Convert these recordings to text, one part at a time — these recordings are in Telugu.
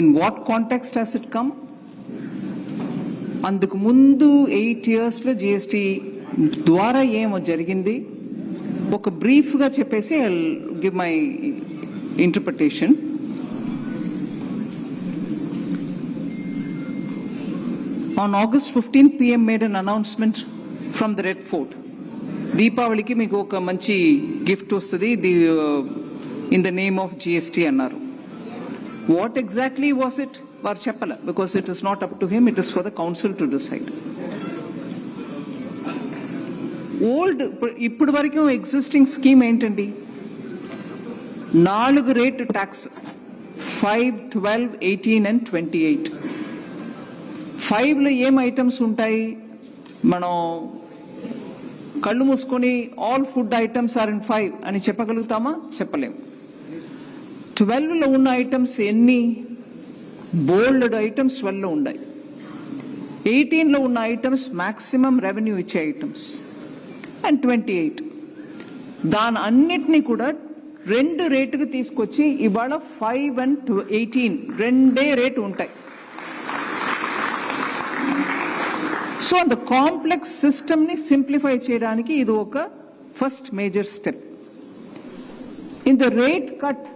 In what context has it come అందుకు ముందు ఎయిట్ ఇయర్స్లో జిఎస్టి ద్వారా ఏమో జరిగింది. ఒక బ్రీఫ్గా చెప్పేసి I give my interpretation on August fifteen PM made an announcement from the Red Fort దీపావళికి మీకు ఒక మంచి గిఫ్ట్ వస్తుంది. The in the name of GST అన్నారు. వాట్ ఎగ్జాక్ట్లీ వాస్ ఇట్ వారు చెప్పల. Because it is not up to him it is for the council to decide old ఇప్పుడు వరకు ఎగ్జిస్టింగ్ స్కీమ్ ఏంటండి? నాలుగు rate tax five twelve eighteen and twenty eight ఫైవ్లో ఏం ఐటమ్స్ ఉంటాయి? మనం కళ్ళు మూసుకొని all food items are in five అని చెప్పగలుగుతామా? చెప్పలేం ట్వెల్వ్లో ఉన్న ఐటమ్స్ ఎన్ని? బోల్డ్ ఐటమ్స్ ట్వెల్వ్లో ఉన్నాయి. ఎయిటీన్లో ఉన్న ఐటమ్స్ మ్యాక్సిమం రెవెన్యూ ఇచ్చే ఐటమ్స్. And twenty eight. దాని అన్నిటినీ కూడా రెండు రేటుకు తీసుకొచ్చి ఇవాళ ఫైవ్ అండ్ ఎయిటీన్ రెండే రేటు ఉంటాయి. సో ద కాంప్లెక్స్ సిస్టమ్ని సింప్లిఫై చేయడానికి ఇది ఒక first major step. In the rate cut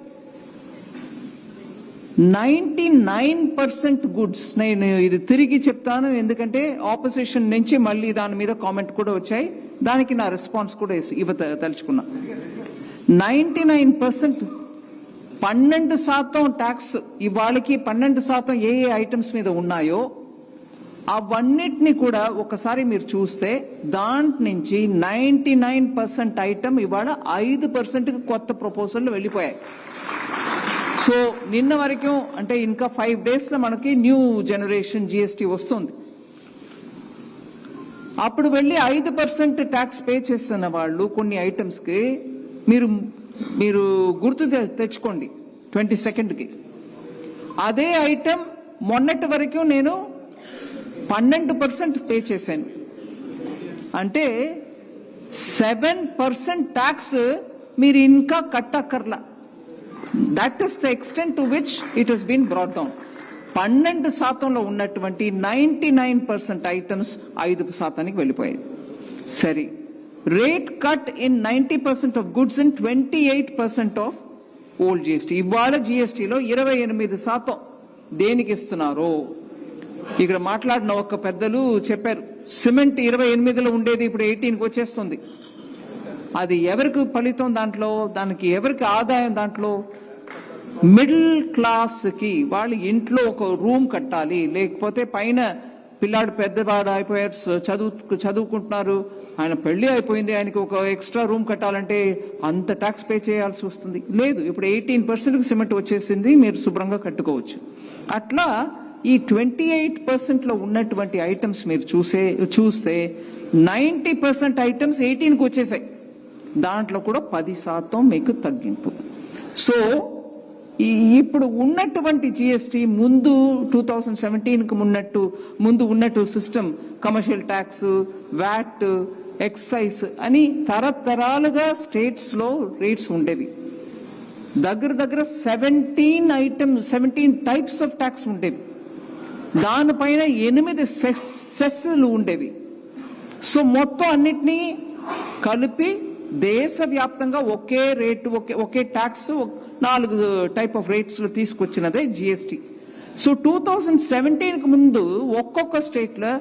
ninety nine percent goods. నేను ఇది తిరిగి చెప్తాను ఎందుకంటే ఆపోజిషన్ నుంచి మళ్ళీ దాని మీద కామెంట్ కూడా వచ్చాయి. దానికి నా రెస్పాన్స్ కూడా ఇవ్వ తలుచుకున్నా. నైన్టీ నైన్ పర్సెంట్ పన్నెండు శాతం ట్యాక్స్ ఇవాళకి పన్నెండు శాతం ఏ ఏ ఐటమ్స్ మీద ఉన్నాయో అవన్నిటిని కూడా ఒకసారి మీరు చూస్తే దాంట్ నుంచి నైంటీ నైన్ పర్సెంట్ ఐటమ్ ఇవాళ ఐదు పర్సెంట్ కొత్త ప్రపోజల్లో వెళ్ళిపోయాయి. సో నిన్న వరకు అంటే ఇంకా ఫైవ్ డేస్లో మనకి న్యూ జనరేషన్ జిఎస్టీ వస్తుంది. అప్పుడు వెళ్ళి ఐదు పర్సెంట్ ట్యాక్స్ పే చేస్తున్న వాళ్ళు కొన్ని ఐటమ్స్కి మీరు మీరు గుర్తు తె- తెచ్చుకోండి ట్వంటీ సెకండ్కి అదే ఐటమ్ మొన్నటి వరకు నేను పన్నెండు పర్సెంట్ పే చేశాను. అంటే సెవెన్ పర్సెంట్ ట్యాక్స్ మీరు ఇంకా కట్టక్కర్లా. That is the extent to which it has been brought down పన్నెండు శాతంలో ఉన్నటువంటి నైన్టీ నైన్ పర్సెంట్ ఐటమ్స్ ఐదు శాతానికి వెళ్ళిపోయాయి. సరే rate cut in ninety percent of goods in twenty eight percent of old GST ఇవాళ జిఎస్టీలో ఇరవై ఎనిమిది శాతం దేనికి ఇస్తున్నారో? ఇక్కడ మాట్లాడిన ఒక పెద్దలు చెప్పారు. సిమెంట్ ఇరవై ఎనిమిదిలో ఉండేది ఇప్పుడు ఎయిటీన్కి వచ్చేస్తుంది. అది ఎవరికి ఫలితం దాంట్లో? దానికి ఎవరికి ఆదాయం దాంట్లో? మిడిల్ క్లాస్కి వాళ్ళ ఇంట్లో ఒక రూమ్ కట్టాలి లేకపోతే పైన పిల్లాడు పెద్దవాడు అయిపోయారు చదువు చదువుకుంటున్నారు ఆయన పెళ్ళి అయిపోయింది ఆయనకి ఒక ఎక్స్ట్రా రూమ్ కట్టాలంటే అంత ట్యాక్స్ పే చేయాల్సి వస్తుంది. లేదు ఇప్పుడు ఎయిటీన్ పర్సెంట్ సిమెంట్ వచ్చేసింది మీరు శుభ్రంగా కట్టుకోవచ్చు. అట్లా ఈ ట్వంటీ ఎయిట్ పర్సెంట్లో ఉన్నటువంటి ఐటమ్స్ మీరు చూసే చూస్తే నైన్టీ పర్సెంట్ ఐటమ్స్ ఎయిటీన్కి వచ్చేసాయి. దాంట్లో కూడా పది శాతం మీకు తగ్గింపు. సో ఈ ఇప్పుడు ఉన్నటువంటి జిఎస్టి ముందు టూ థౌజండ్ సెవెంటీన్కి ఉన్నట్టు ముందు ఉన్నట్టు system commercial tax VAT excise అని తరతరాలుగా స్టేట్స్లో రేట్స్ ఉండేవి. దగ్గర దగ్గర seventeen item seventeen types of tax ఉండేవి. దానిపైన ఎనిమిది సెస్ సెస్లు ఉండేవి. సో మొత్తం అన్నిటినీ కలిపి దేశవ్యాప్తంగా ఒకే రేటు ఒకే ఒకే ట్యాక్స్ నాలుగు టైప్ ఆఫ్ రేట్స్లో తీసుకొచ్చినదే జిఎస్టి సో టూ థౌజండ్ సెవెంటీన్కు ముందు ఒక్కొక్క స్టేట్లో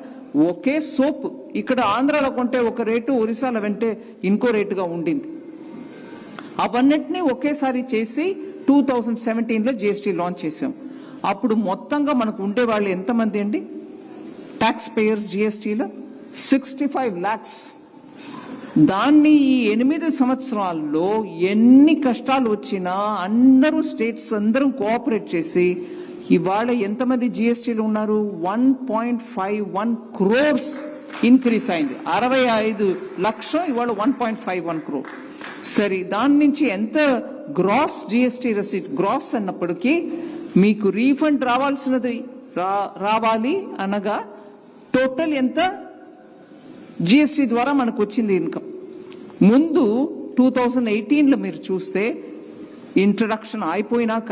ఒకే సోప్ ఇక్కడ ఆంధ్రాలో కొంటే ఒక రేటు ఒరిస్సాలో వెంటే ఇంకో రేటుగా ఉండింది. అవన్నిటినీ ఒకేసారి చేసి టూ థౌజండ్ సెవెంటీన్లో జిఎస్టీ లాంచ్ చేసాం అప్పుడు మొత్తంగా మనకు ఉండే వాళ్ళు ఎంతమంది అండి? ట్యాక్స్ పేయర్స్ జిఎస్టీలో సిక్స్టీ ఫైవ్ ల్యాక్స్ దాన్ని ఈ ఎనిమిది సంవత్సరాల్లో ఎన్ని కష్టాలు వచ్చినా అందరూ స్టేట్స్ అందరూ కోఆపరేట్ చేసి ఇవాళ ఎంతమంది జిఎస్టీలు ఉన్నారు? One point five one crores increase అయింది. అరవై ఐదు లక్షం ఇవాళ one point five one crore. సరే దాని నుంచి ఎంత గ్రాస్ జిఎస్టీ రసీట్ గ్రాస్ అన్నప్పటికీ మీకు రీఫండ్ రావాల్సినది రా- రావాలి అనగా టోటల్ ఎంత? జిఎస్టీ ద్వారా మనకు వచ్చింది ఇన్కమ్ ముందు టూ థౌజండ్ ఎయిటీన్లో మీరు చూస్తే ఇంట్రడక్షన్ అయిపోయినాక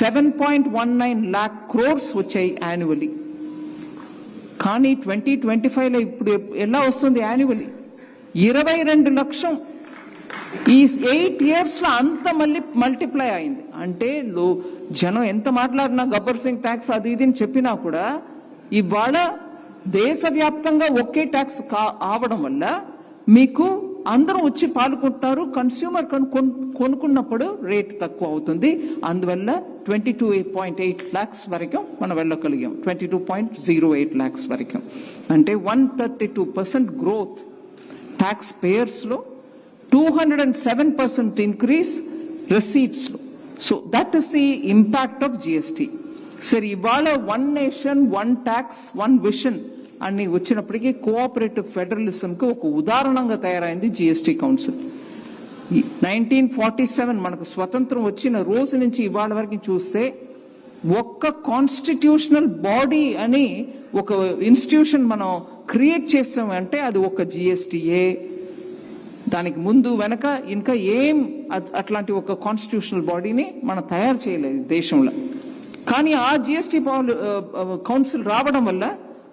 seven point one nine lakh crores వచ్చాయి యాన్యువలీ కానీ ట్వంటీ ట్వంటీ ఫైవ్లో ఇప్పుడు ఎలా వస్తుంది యాన్యువలీ ఇరవై రెండు లక్షం. ఈ ఎయిట్ ఇయర్స్లో అంత మళ్ళీ మల్టిప్లై అయింది. అంటే లో జనం ఎంత మాట్లాడినా గబ్బర్ సింగ్ ట్యాక్స్ అది ఇది అని చెప్పినా కూడా ఇవాళ దేశవ్యాప్తంగా ఒకే ట్యాక్స్ కా ఆవడం వల్ల మీకు అందరం వచ్చి పాల్గొంటారు కన్స్యూమర్ కొనుక్కున్నప్పుడు రేట్ తక్కువ అవుతుంది. అందువల్ల twenty two point eight lakhs వరకు మనం వెళ్ళగలిగాం. Twenty two point zero eight lakhs వరకు. అంటే one thirty two percent growth tax పేయర్స్లో two hundred and seven percent increase రిసీట్స్లో so that is the impact of GST సరే ఇవాళ one nation one tax one vision అని వచ్చినప్పటికీ కోఆపరేటివ్ ఫెడరలిజం కి ఒక ఉదాహరణంగా తయారైంది GST council nineteen forty seven మనకు స్వతంత్రం వచ్చిన రోజు నుంచి ఇవాళ వరకు చూస్తే ఒక్క కాన్స్టిట్యూషనల్ బాడీ అని ఒక ఇన్స్టిట్యూషన్ మనం క్రియేట్ చేస్తామంటే అది ఒక జిఎస్టీఏ దానికి ముందు వెనక ఇంకా ఏం అట్లాంటి ఒక కాన్స్టిట్యూషనల్ బాడీని మనం తయారు చేయలేదు దేశంలో. కానీ ఆ జిఎస్టీ కౌన్సిల్ రావడం వల్ల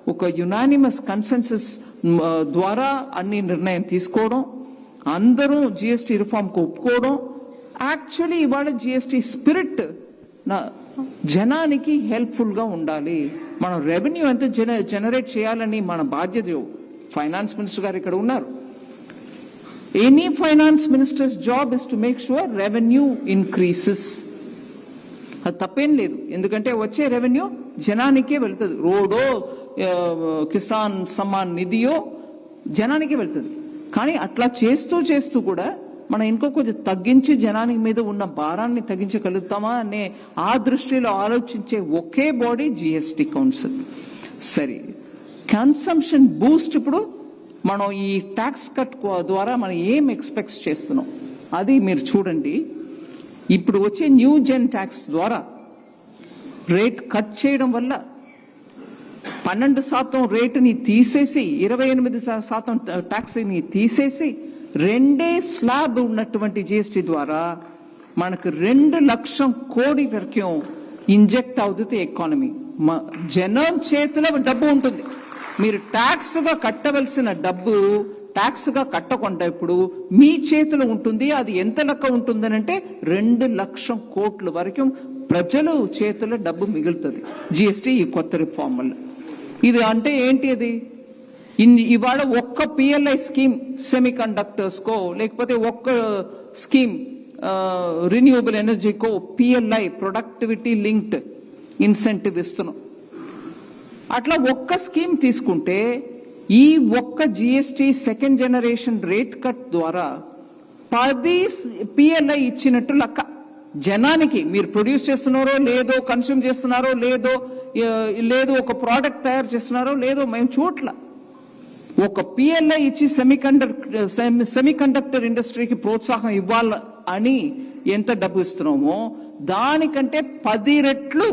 ఒక యునానిమస్ కన్సెన్సస్ ద్వారా అన్ని నిర్ణయం తీసుకోవడం అందరూ జిఎస్టీ రిఫార్మ్కి ఒప్పుకోవడం యాక్చువల్లీ ఇవాళ జిఎస్టీ స్పిరిట్ జనానికి హెల్ప్ఫుల్గా ఉండాలి. మనం రెవెన్యూ ఎంత జన జనరేట్ చేయాలని మన బాధ్యత ఫైనాన్స్ మినిస్టర్ గారు ఇక్కడ ఉన్నారు. Any finance minister's job is to make sure revenue increases అది తప్పేం లేదు. ఎందుకంటే వచ్చే రెవెన్యూ జనానికే వెళ్తుంది. రోడో కిసాన్ సమ్మాన్ నిధియో జనానికి వెళ్తుంది. కానీ అట్లా చేస్తూ చేస్తూ కూడా మనం ఇంకో కొంచెం తగ్గించి జనానికి మీద ఉన్న భారాన్ని తగ్గించగలుగుతామా అనే ఆ దృష్టిలో ఆలోచించే ఒకే బాడీ జిఎస్టి కౌన్సిల్ సరే కన్సంప్షన్ బూస్ట్ ఇప్పుడు మనం ఈ ట్యాక్స్ కట్ ద్వారా మనం ఏం ఎక్స్పెక్ట్ చేస్తున్నాం? అది మీరు చూడండి. ఇప్పుడు వచ్చే న్యూ జెన్ ట్యాక్స్ ద్వారా రేట్ కట్ చేయడం వల్ల పన్నెండు శాతం రేటుని తీసేసి ఇరవై ఎనిమిది శాతం ట్యాక్స్ని తీసేసి రెండే స్లాబ్ ఉన్నటువంటి జిఎస్టి ద్వారా మనకు రెండు లక్షం కోడి వరకు ఇంజెక్ట్ అవుతుంది ఎకానమీ. మ- జనం చేతిలో డబ్బు ఉంటుంది. మీరు ట్యాక్స్గా కట్టవలసిన డబ్బు ట్యాక్స్గా కట్టకుండా ఇప్పుడు మీ చేతిలో ఉంటుంది అది ఎంత లెక్క ఉంటుందనంటే రెండు లక్షం కోట్ల వరకు ప్రజలు చేతిలో డబ్బు మిగులుతుంది. జిఎస్టి ఈ కొత్త రిఫార్మ్ వల్ల ఇది అంటే ఏంటి అది ఇన్ని ఇవాళ ఒక్క పిఎల్ఐ స్కీమ్ సెమీ కండక్టర్స్కో లేకపోతే ఒక్క స్కీమ్ రిన్యూవబుల్ ఎనర్జీకో పిఎల్ఐ ప్రొడక్టివిటీ లింక్డ్ ఇన్సెంటివ్ ఇస్తున్నాం. అట్లా ఒక్క స్కీమ్ తీసుకుంటే ఈ ఒక్క GST second generation rate cut ద్వారా పది పిఎల్ఐ ఇచ్చినట్టు లెక్క జనానికి మీరు ప్రొడ్యూస్ చేస్తున్నారో లేదో కన్స్యూమ్ చేస్తున్నారో లేదో లేదు ఒక ప్రోడక్ట్ తయారు చేస్తున్నారో లేదో మేము చూట్ల ఒక పిఎల్ఐ ఇచ్చి సెమీకండక్టర్ ఇండస్ట్రీకి ప్రోత్సాహం ఇవ్వాలి అని ఎంత డబ్బు ఇస్తున్నామో దానికంటే పది రెట్లు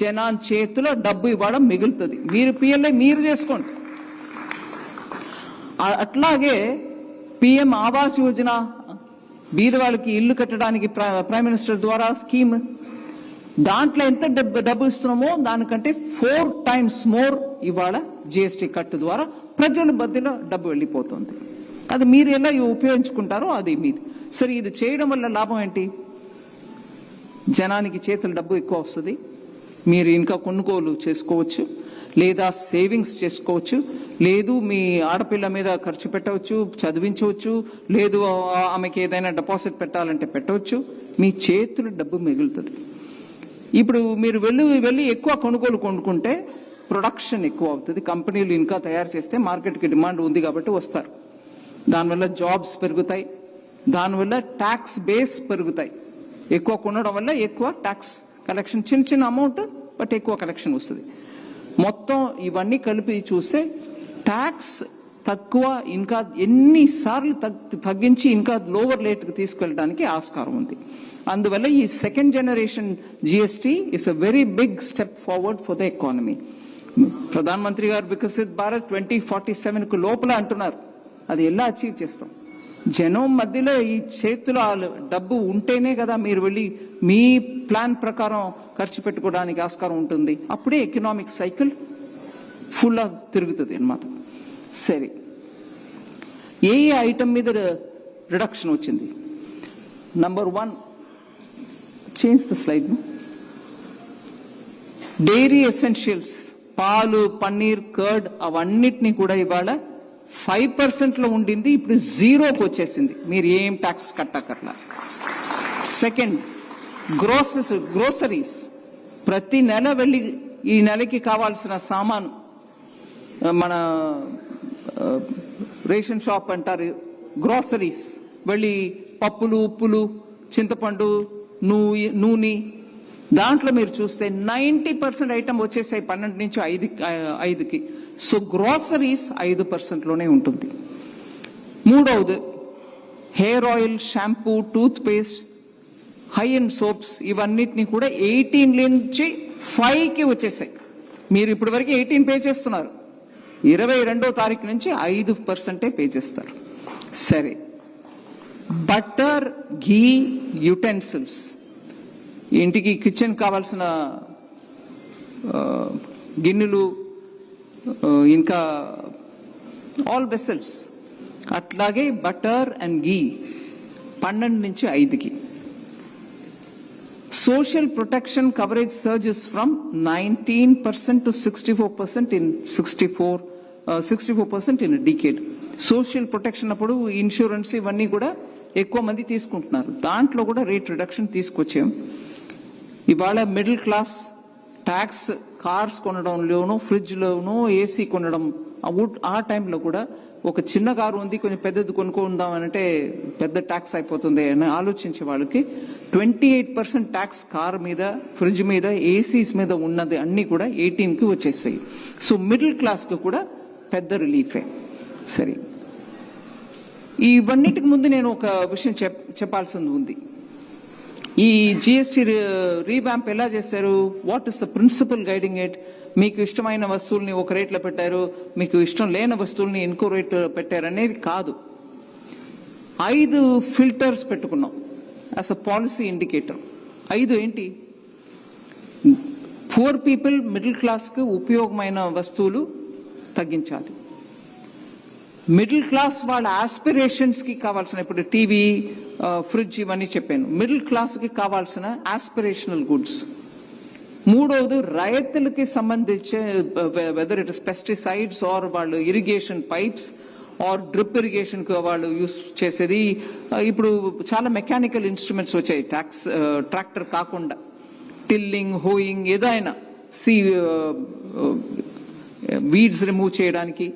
జనాన్ చేతిలో డబ్బు ఇవ్వడం మిగులుతుంది. మీరు పిఎల్ఐ మీరు చేసుకోండి. అట్లాగే పిఎం ఆవాస్ యోజన బీదవాళ్ళకి ఇల్లు కట్టడానికి ప్రైమ్ మినిస్టర్ ద్వారా స్కీమ్. దాంట్లో ఎంత డబ్బు డబ్బు ఇస్తున్నామో దానికంటే ఫోర్ టైమ్స్ మోర్ ఇవాళ జిఎస్టి కట్ ద్వారా ప్రజల మధ్యలో డబ్బు వెళ్ళిపోతుంది. అది మీరు ఎలా ఉపయోగించుకుంటారో అది మీది. సరే ఇది చేయడం వల్ల లాభం ఏంటి? జనానికి చేతుల డబ్బు ఎక్కువ వస్తుంది. మీరు ఇంకా కొనుగోలు చేసుకోవచ్చు. లేదా సేవింగ్స్ చేసుకోవచ్చు లేదు మీ ఆడపిల్ల మీద ఖర్చు పెట్టవచ్చు చదివించవచ్చు లేదు ఆమెకి ఏదైనా డిపాజిట్ పెట్టాలంటే పెట్టవచ్చు మీ చేతుల డబ్బు మిగులుతుంది. ఇప్పుడు మీరు వెళ్ళి వెళ్ళి ఎక్కువ కొనుగోలు కొనుక్కుంటే ప్రొడక్షన్ ఎక్కువ అవుతుంది కంపెనీలు ఇంకా తయారు చేస్తే మార్కెట్కి డిమాండ్ ఉంది కాబట్టి వస్తారు. దానివల్ల జాబ్స్ పెరుగుతాయి దానివల్ల ట్యాక్స్ బేస్ పెరుగుతాయి. ఎక్కువ కొనడం వల్ల ఎక్కువ ట్యాక్స్ కలెక్షన్ చిన్న చిన్న అమౌంట్ బట్ ఎక్కువ కలెక్షన్ వస్తుంది. మొత్తం ఇవన్నీ కలిపి చూస్తే ట్యాక్స్ తక్కువ ఇంకా ఎన్నిసార్లు తగ్- తగ్గించి ఇంకా లోవర్ రేట్కి తీసుకెళ్ళడానికి ఆస్కారం ఉంది. అందువల్ల ఈ second generation GST is a very big step forward for the economy ప్రధానమంత్రి గారు వికసిత్ భారత్ ట్వంటీ ఫార్టీ సెవెన్కు లోపల అంటున్నారు. అది ఎలా అచీవ్ చేస్తాం? జనం మధ్యలో ఈ చేతిలో డబ్బు ఉంటేనే కదా మీరు వెళ్ళి మీ ప్లాన్ ప్రకారం ఖర్చు పెట్టుకోవడానికి ఆస్కారం ఉంటుంది. అప్పుడే ఎకనామిక్ సైకిల్ ఫుల్ తిరుగుతుంది అన్నమాట. సరే. ఏ ఏ ఐటమ్ మీద రిడక్షన్ వచ్చింది? Number one change the slide dairy essentials పాలు పన్నీర్ కర్డ్ అవన్నిటినీ కూడా ఇవాళ ఫైవ్ పర్సెంట్లో ఉండింది ఇప్పుడు జీరోకి వచ్చేసింది. మీరు ఏం ట్యాక్స్ కట్టకర్లా సెకండ్ గ్రోసెస్ గ్రోసరీస్ ప్రతి నెల వెళ్ళి ఈ నెలకి కావాల్సిన సామాను మన రేషన్ షాప్ అంటారు గ్రోసరీస్ వెళ్ళి పప్పులు ఉప్పులు చింతపండు నూనె నూనె. దాంట్లో మీరు చూస్తే నైంటీ పర్సెంట్ ఐటమ్ వచ్చేసాయి పన్నెండు నుంచి ఐదు ఐదుకి. సో గ్రోసరీస్ ఐదు పర్సెంట్లోనే ఉంటుంది. మూడవది hair oil shampoo toothpaste హై అండ్ సోప్స్ ఇవన్నిటిని కూడా ఎయిటీన్ నుంచి ఫైవ్కి వచ్చేసాయి. మీరు ఇప్పటి వరకు ఎయిటీన్ పే చేస్తున్నారు. ఇరవై రెండో తారీఖు నుంచి ఐదు పర్సెంటే పే చేస్తారు. సరే. బటర్ ఘీ యుటెన్సిల్స్ ఇంటికి కిచెన్ కావాల్సిన గిన్నెలు ఇంకా ఆల్ వెసల్స్ అట్లాగే బటర్ అండ్ గీ పన్నెండు నుంచి ఐదుకి. Social protection coverage surges from nineteen percent to sixty four percent in sixty four sixty four percent in decade social protection అప్పుడు ఇన్సూరెన్స్ ఇవన్నీ కూడా ఎక్కువ మంది తీసుకుంటున్నారు. దాంట్లో కూడా రేట్ రిడక్షన్ తీసుకొచ్చాం. ఇవాళ మిడిల్ క్లాస్ ట్యాక్స్ కార్స్ కొనడంలోనూ ఫ్రిడ్జ్లోనూ ఏసీ కొనడం ఆ ఆ టైంలో కూడా ఒక చిన్న కారు ఉంది కొంచెం పెద్దది కొనుక్కుందాం అంటే పెద్ద ట్యాక్స్ అయిపోతుంది అని ఆలోచించే వాళ్ళకి twenty eight percent tax car మీద ఫ్రిడ్జ్ మీద ఏసీస్ మీద ఉన్నది అన్ని కూడా ఎయిటీన్కి వచ్చేసాయి. సో మిడిల్ క్లాస్కి కూడా పెద్ద రిలీఫే. సరే. ఇవన్నిటికి ముందు నేను ఒక విషయం చెప్ చెప్పాల్సింది ఉంది. ఈ జిఎస్టి రీవ్యాంప్ ఎలా చేశారు? What is the principal guiding it మీకు ఇష్టమైన వస్తువుల్ని ఒక రేట్లో పెట్టారు. మీకు ఇష్టం లేని వస్తువుల్ని ఇంకో రేట్ పెట్టారు అనేది కాదు. ఐదు ఫిల్టర్స్ పెట్టుకున్నాం యాజ్ అ పాలసీ ఇండికేటర్ ఐదు ఏంటి? పూర్ పీపుల్ మిడిల్ క్లాస్కి ఉపయోగమైన వస్తువులు తగ్గించాలి. మిడిల్ క్లాస్ వాళ్ళ ఆస్పిరేషన్స్కి కావాల్సిన ఇప్పుడు టీవీ ఫ్రిడ్జ్ ఇవన్నీ చెప్పాను. మిడిల్ క్లాస్కి కావాల్సిన ఆస్పిరేషనల్ గుడ్స్ మూడవది రైతులకి సంబంధించే whether it is pesticides or వాళ్ళు ఇరిగేషన్ పైప్స్ ఆర్ డ్రిప్ ఇరిగేషన్కు వాళ్ళు యూస్ చేసేది. ఇప్పుడు చాలా మెకానికల్ ఇన్స్ట్రుమెంట్స్ వచ్చాయి. ట్రాక్స్ ట్రాక్టర్ కాకుండా. టిల్లింగ్ హోయింగ్ ఏదైనా. సి వీడ్స్ రిమూవ్ చేయడానికి.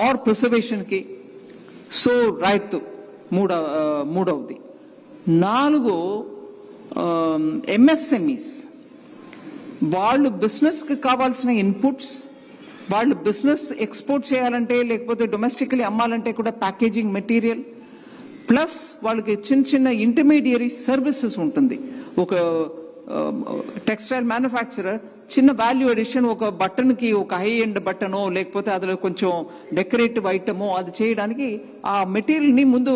ఆర్ ప్రిసర్వేషన్కి సో రైతు మూడవ మూడవది. నాలుగు ఎంఎస్ఎంఈస్ వాళ్ళు బిజినెస్కి కావాల్సిన ఇన్పుట్స్ వాళ్ళు బిజినెస్ ఎక్స్పోర్ట్ చేయాలంటే లేకపోతే డొమెస్టిక్లీ అమ్మాలంటే కూడా ప్యాకేజింగ్ మెటీరియల్ ప్లస్ వాళ్ళకి చిన్న చిన్న ఇంటర్మీడియరీ సర్వీసెస్ ఉంటుంది. ఒక టెక్స్టైల్ మ్యానుఫ్యాక్చరర్ చిన్న వాల్యూ అడిషన్ ఒక బటన్కి ఒక హై ఎండ్ బటనో లేకపోతే అందులో కొంచెం డెకరేటివ్ ఐటమో అది చేయడానికి ఆ మెటీరియల్ని ముందు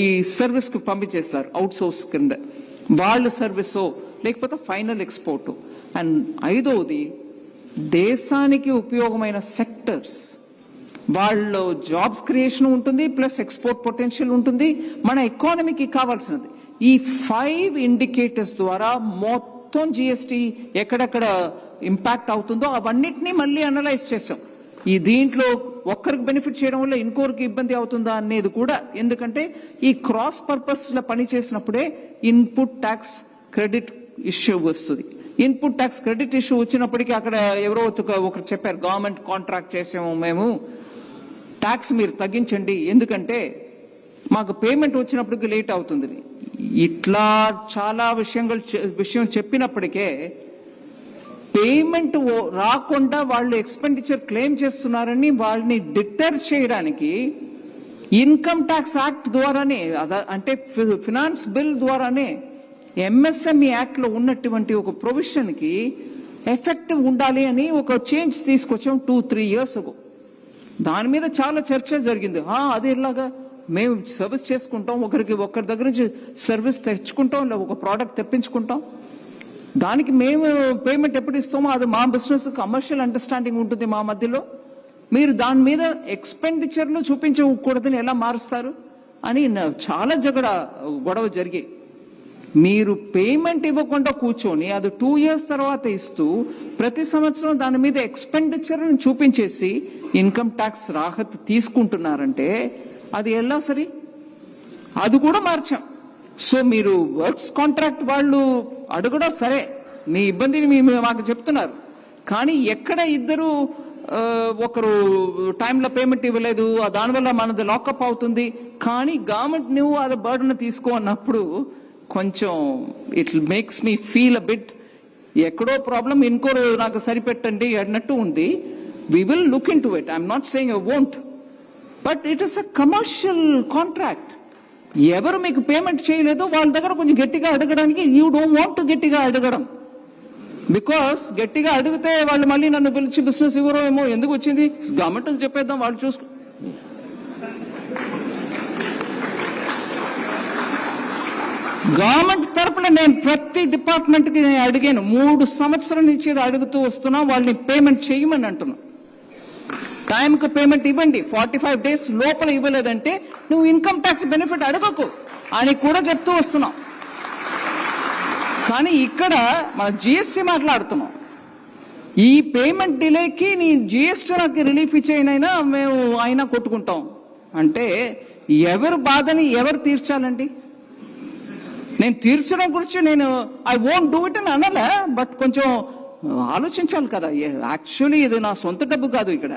ఈ సర్వీస్కు పంపించేస్తారు అవుట్ సోర్స్ కింద. వాళ్ళ సర్వీసో లేకపోతే ఫైనల్ ఎక్స్పోర్ట్ అండ్ ఐదవది దేశానికి ఉపయోగమైన సెక్టర్స్ వాళ్ళు జాబ్స్ క్రియేషన్ ఉంటుంది ప్లస్ ఎక్స్పోర్ట్ పొటెన్షియల్ ఉంటుంది. మన ఎకానమీకి కావాల్సినది. ఈ ఫైవ్ ఇండికేటర్స్ ద్వారా మొత్తం మొత్తం జిఎస్టీ ఎక్కడెక్కడ ఇంపాక్ట్ అవుతుందో అవన్నిటినీ మళ్ళీ అనలైజ్ చేసాం. ఈ దీంట్లో ఒక్కరికి బెనిఫిట్ చేయడం వల్ల ఇంకోరికి ఇబ్బంది అవుతుందా అనేది కూడా ఎందుకంటే ఈ క్రాస్ పర్పస్ల పని చేసినప్పుడే ఇన్పుట్ ట్యాక్స్ క్రెడిట్ ఇష్యూ వస్తుంది. ఇన్పుట్ ట్యాక్స్ క్రెడిట్ ఇష్యూ వచ్చినప్పటికీ అక్కడ ఎవరో ఒకరు చెప్పారు గవర్నమెంట్ కాంట్రాక్ట్ చేసాము మేము. ట్యాక్స్ మీరు తగ్గించండి. ఎందుకంటే మాకు పేమెంట్ వచ్చినప్పటికి లేట్ అవుతుంది. ఇట్లా చాలా విషయంగా విషయం చెప్పినప్పటికే పేమెంట్ రాకుండా వాళ్ళు ఎక్స్పెండిచర్ క్లెయిమ్ చేస్తున్నారని వాళ్ళని డిటర్ చేయడానికి ఇన్కమ్ ట్యాక్స్ యాక్ట్ ద్వారానే అంటే ఫి- ఫినాన్స్ బిల్ ద్వారానే ఎంఎస్ఎంఈ యాక్ట్లో ఉన్నటువంటి ఒక ప్రొవిజన్కి ఎఫెక్టివ్ ఉండాలి అని ఒక చేంజ్ తీసుకొచ్చాం టూ త్రీ ఇయర్స్ దాని మీద చాలా చర్చ జరిగింది. అది ఎలాగా? మేము సర్వీస్ చేసుకుంటాం ఒకరికి ఒకరి దగ్గర నుంచి సర్వీస్ తెచ్చుకుంటాం లేదా ఒక ప్రోడక్ట్ తెప్పించుకుంటాం. దానికి మేము పేమెంట్ ఎప్పుడు ఇస్తామో అది మా బిజినెస్ కమర్షియల్ అండర్స్టాండింగ్ ఉంటుంది మా మధ్యలో. మీరు దాని మీద ఎక్స్పెండిచర్ను చూపించకూడదని ఎలా మారుస్తారు? అని నా- చాలా జగడ గొడవ జరిగాయి మీరు పేమెంట్ ఇవ్వకుండా కూర్చొని అది టూ ఇయర్స్ తర్వాత ఇస్తూ ప్రతి సంవత్సరం దాని మీద ఎక్స్పెండిచర్ను చూపించేసి ఇన్కమ్ ట్యాక్స్ రాహత్ తీసుకుంటున్నారంటే అది ఎలా సరే? అది కూడా మార్చాం. సో మీరు వర్క్స్ కాంట్రాక్ట్ వాళ్ళు అడగడం సరే మీ ఇబ్బందిని మీ మాకు చెప్తున్నారు. కానీ ఎక్కడ ఇద్దరు ఒకరు టైంలో పేమెంట్ ఇవ్వలేదు దానివల్ల మనది లాకప్ అవుతుంది. కానీ గవర్నమెంట్ నువ్వు అది బర్డన్ తీసుకో అన్నప్పుడు కొంచెం it makes me feel a bit ఎక్కడో ప్రాబ్లం ఇంకో నాకు సరిపెట్టండి అన్నట్టు ఉంది. We will look into it I'm not saying I won't but it is a commercial contract ఎవరు మీకు పేమెంట్ చేయలేదో వాళ్ళ దగ్గర కొంచెం గట్టిగా అడగడానికి యూ డోంట్ వాంట్ గట్టిగా అడగడం. బికాస్ గట్టిగా అడిగితే వాళ్ళు మళ్ళీ నన్ను పిలిచి బిజినెస్ ఇవ్వరో ఏమో ఎందుకు వచ్చింది? గవర్నమెంట్ చెప్పేద్దాం వాళ్ళు చూసుకో. గవర్నమెంట్ తరపున నేను ప్రతి డిపార్ట్మెంట్కి నేను అడిగాను. మూడు సంవత్సరం నుంచి అడుగుతూ వస్తున్నా వాళ్ళని పేమెంట్ చేయమని అంటున్నాను టైంకి పేమెంట్ ఇవ్వండి. ఫార్టీ ఫైవ్ డేస్ లోపల ఇవ్వలేదంటే నువ్వు ఇన్కమ్ ట్యాక్స్ బెనిఫిట్ అడగకు. అని కూడా చెప్తూ వస్తున్నాం. కానీ ఇక్కడ మన జిఎస్టీ మాట్లాడుతున్నాం. ఈ పేమెంట్ డిలేకి నీ జిఎస్టీ నాకు రిలీఫ్ ఇచ్చేయనైనా మేము అయినా కొట్టుకుంటాం. అంటే ఎవరు బాధని ఎవరు తీర్చాలండి? నేను తీర్చడం గురించి నేను ఐ వోంట్ డూ ఇట్ అని అనలే బట్ కొంచెం ఆలోచించాలి కదా. యాక్చువల్లీ ఇది నా సొంత డబ్బు కాదు ఇక్కడ.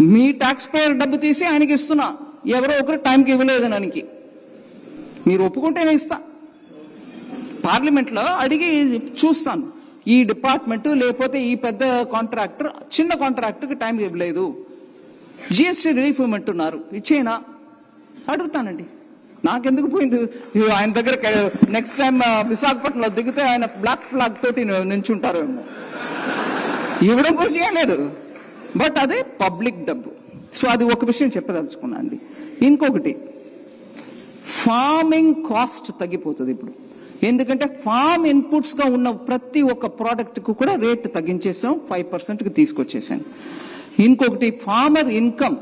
మీ టాక్స్ పేయర్ డబ్బు తీసి ఆయనకి ఇస్తున్నా. ఎవరో ఒకరు టైంకి ఇవ్వలేదు దానికి మీరు ఒప్పుకుంటేనే ఇస్తా. పార్లమెంట్లో అడిగి చూస్తాను. ఈ డిపార్ట్మెంట్ లేకపోతే ఈ పెద్ద కాంట్రాక్టర్ చిన్న కాంట్రాక్టర్కి టైం ఇవ్వలేదు. జిఎస్టీ రిలీఫ్ ఇవ్వమంటున్నారు. ఇచ్చేనా? అడుగుతానండి. నాకెందుకు పోయింది? ఆయన దగ్గర నెక్స్ట్ టైం విశాఖపట్నంలో దిగితే ఆయన బ్లాక్ ఫ్లాగ్ తోటి నించుంటారు ఏమో ఇవ్వడం కూడా చేయలేదు. బట్ అదే పబ్లిక్ డబ్బు. సో అది ఒక విషయం చెప్పదలుచుకున్నా అండి ఇంకొకటి ఫార్మింగ్ కాస్ట్ తగ్గిపోతుంది ఇప్పుడు. ఎందుకంటే ఫార్మ్ ఇన్పుట్స్గా ఉన్న ప్రతి ఒక్క ప్రోడక్ట్కు కూడా రేట్ తగ్గించేసాం ఫైవ్ పర్సెంట్కి తీసుకొచ్చేసాను ఇంకొకటి ఫార్మర్ ఇన్కమ్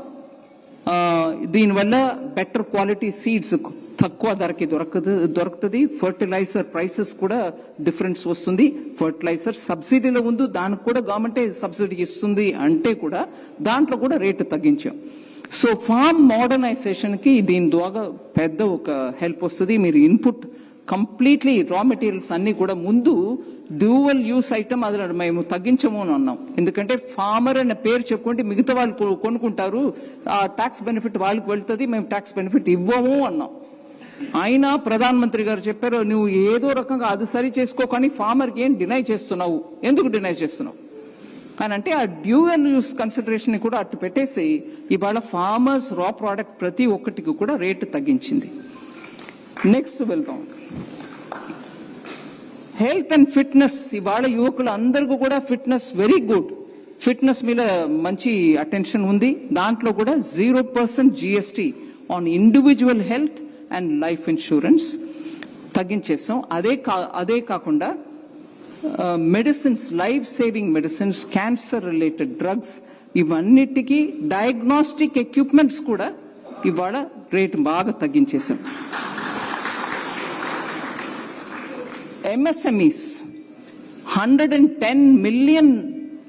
దీనివల్ల బెటర్ క్వాలిటీ సీడ్స్ తక్కువ ధరకి దొరకదు దొరుకుతుంది. ఫర్టిలైజర్ ప్రైసెస్ కూడా డిఫరెన్స్ వస్తుంది. ఫర్టిలైజర్ సబ్సిడీలో ఉంది. దానికి కూడా గవర్నమెంటే సబ్సిడీ ఇస్తుంది అంటే కూడా దాంట్లో కూడా రేటు తగ్గించాం. సో ఫార్మ్ మోడర్నైజేషన్కి దీని ద్వారా పెద్ద ఒక హెల్ప్ వస్తుంది. మీరు ఇన్పుట్ కంప్లీట్లీ రా మెటీరియల్స్ అన్ని కూడా ముందు డ్యూవల్ యూస్ ఐటమ్ అది మేము తగ్గించము అని అన్నాం. ఎందుకంటే ఫార్మర్ అనే పేరు చెప్పుకుంటే మిగతా వాళ్ళు కొనుక్కుంటారు. ఆ ట్యాక్స్ బెనిఫిట్ వాళ్ళకి వెళ్తుంది. మేము ట్యాక్స్ బెనిఫిట్ ఇవ్వము అన్నాం. అయినా ప్రధాన మంత్రి గారు చెప్పారు నువ్వు ఏదో రకంగా అది సరి చేసుకో కానీ ఫార్మర్కి ఏం డినై చేస్తున్నావు? ఎందుకు డినై చేస్తున్నావు? అని అంటే ఆ డ్యూ అండ్ యూస్ కన్సిడరేషన్ కూడా అట్టు పెట్టేసి ఇవాళ ఫార్మర్స్ రా ప్రోడక్ట్ ప్రతి ఒక్కటికి కూడా రేటు తగ్గించింది. నెక్స్ట్ వెళ్దాం. హెల్త్ అండ్ ఫిట్నెస్ ఇవాళ యువకులు అందరికీ కూడా ఫిట్నెస్ వెరీ గుడ్ ఫిట్నెస్ మీద మంచి అటెన్షన్ ఉంది. దాంట్లో కూడా zero percent GST on individual health and life insurance తగ్గించేస్తాం అదే కా అదే కాకుండా medicines life saving medicines cancer related drugs ఇవన్నిటికీ డయాగ్నోస్టిక్ ఎక్విప్మెంట్స్ కూడా ఇవాళ రేట్ బాగా తగ్గించేశాం MSMEs hundred and ten million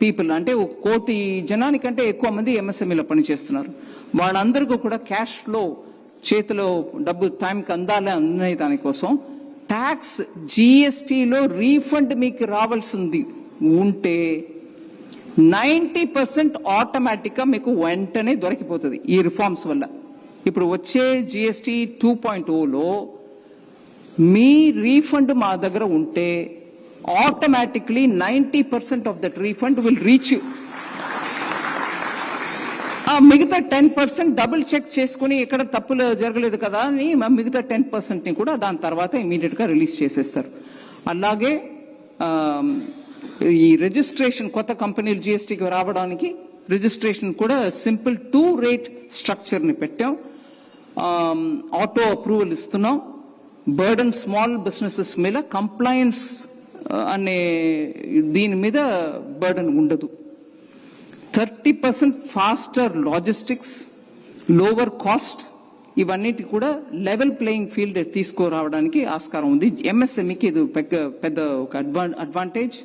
people అంటే ఒక కోటి జనానికంటే ఎక్కువ మంది ఎంఎస్ఎంఈలో పనిచేస్తున్నారు. వాళ్ళందరికీ కూడా క్యాష్ ఫ్లో చేతిలో డబ్బు టైంకి అందాలి అనే దానికోసం. ట్యాక్స్ జిఎస్టిలో రీఫండ్ మీకు రావాల్సింది. ఉంటే నైంటీ పర్సెంట్ ఆటోమేటిక్గా మీకు వెంటనే దొరికిపోతుంది ఈ రిఫార్మ్స్ వల్ల. ఇప్పుడు వచ్చే జిఎస్టి టూ పాయింట్ ఓలో మీ రీఫండ్ మా దగ్గర ఉంటే automatically ninety percent of that refund will reach you ఆ మిగతా టెన్ పర్సెంట్ డబుల్ చెక్ చేసుకుని ఎక్కడ తప్పులు జరగలేదు కదా అని మిగతా టెన్ పర్సెంట్ని కూడా దాని తర్వాత ఇమీడియట్గా రిలీజ్ చేసేస్తారు. అలాగే ఈ రిజిస్ట్రేషన్ కొత్త కంపెనీలు జిఎస్టీకి రావడానికి రిజిస్ట్రేషన్ కూడా సింపుల్ టూ రేట్ స్ట్రక్చర్ని పెట్టాం ఆటో అప్రూవల్ ఇస్తున్నాం. బర్డన్ స్మాల్ బిజినెసెస్ మీద కంప్లయన్స్ అనే దీని మీద బర్డన్ ఉండదు. Thirty percent faster logistics lower cost ఇవన్నిటి కూడా లెవెల్ ప్లేయింగ్ ఫీల్డ్ తీసుకురావడానికి ఆస్కారం ఉంది. ఎంఎస్ఎంఈకి ఇది పెద్ద పెద్ద ఒక అడ్వాంటేజ్